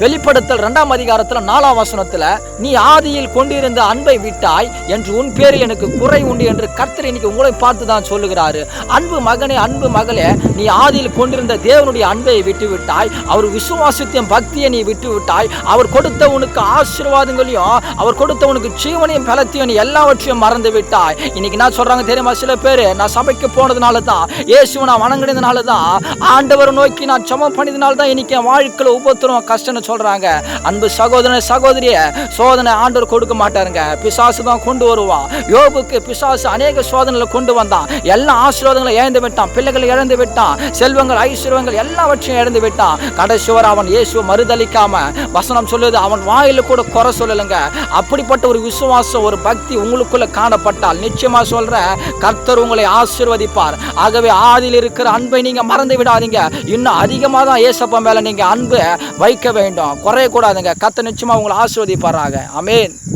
வெளிப்படுத்தல் இரண்டாம் அதிகாரத்துல நாலாம் வசனத்துல நீ ஆதியில் கொண்டிருந்த அன்பை விட்டாய் என்று உன் பேரில் எனக்கு குறை உண்டு என்று கர்த்தர் இன்னைக்கு உங்களை பார்த்து தான் சொல்லுகிறாரு. அன்பு மகனே அன்பு மகளே நீ ஆதியில் கொண்டிருந்த தேவனுடைய அன்பை விட்டு விட்டாய் அவர் விசுவாசத்தையும் பக்தியை நீ விட்டு விட்டாய் அவர் கொடுத்த உனக்கு ஆசீர்வாதங்களையும் அவர் கொடுத்த உனக்கு ஜீவனையும் பலத்தையும் நீ எல்லாவற்றையும் மறந்து விட்டாய். இன்னைக்கு நான் சொல்றாங்க தெரியுமா? சில பேர் நான் சபைக்கு போனதுனால தான் இயேசுவை நான் வணங்கினதுனால தான் ஆண்டவர் நோக்கி நான் சமம் பண்ணியதுனால தான் இன்னைக்கு என் வாழ்க்கையில் உபத்திரம் கஷ்டம்னு சொல்றாங்க. அன்பு சகோதரன் சகோதரிய சோதனை ஆண்டவர் கொடுக்க மாட்டாருங்க. பிசாசு தான் கொண்டு வருவான். யோபுக்கு பிசாசு அநேக சோதனைகளை கொண்டு வந்தான். எல்லா ஆசீர்வாதங்களை இழந்து விட்டான். பிள்ளைகளை இழந்து விட்டான். செல்வங்கள் ஐஸ்வர்யங்கள் எல்லாவற்றையும் இழந்து விட்டான். கடைசி வரை அவன் இயேசுவை மறுதளிக்காம வசனம் சொல்லுது அவன் வாயில கூட குறை சொல்லலைங்க. அப்படிப்பட்ட ஒரு விசுவாசம் ஒரு பக்தி உங்களுக்குள்ள காணப்பட்டால் நிச்சயமா சொல்றேன் கர்த்தர் உங்களை ஆசீர்வதிப்பார். ஆகவே ஆதியில் இருக்கிற அன்பை நீங்க மறந்து விடாதீங்க. இன்னும் அதிகமாக தான் ஏசப்பா மேல நீங்க அன்பு வைக்க வேண்டும். குறைய கூடாதுங்க நிச்சயமாக நிச்சயமா உங்களை ஆசீர்வதிப்பாராக. அமேன்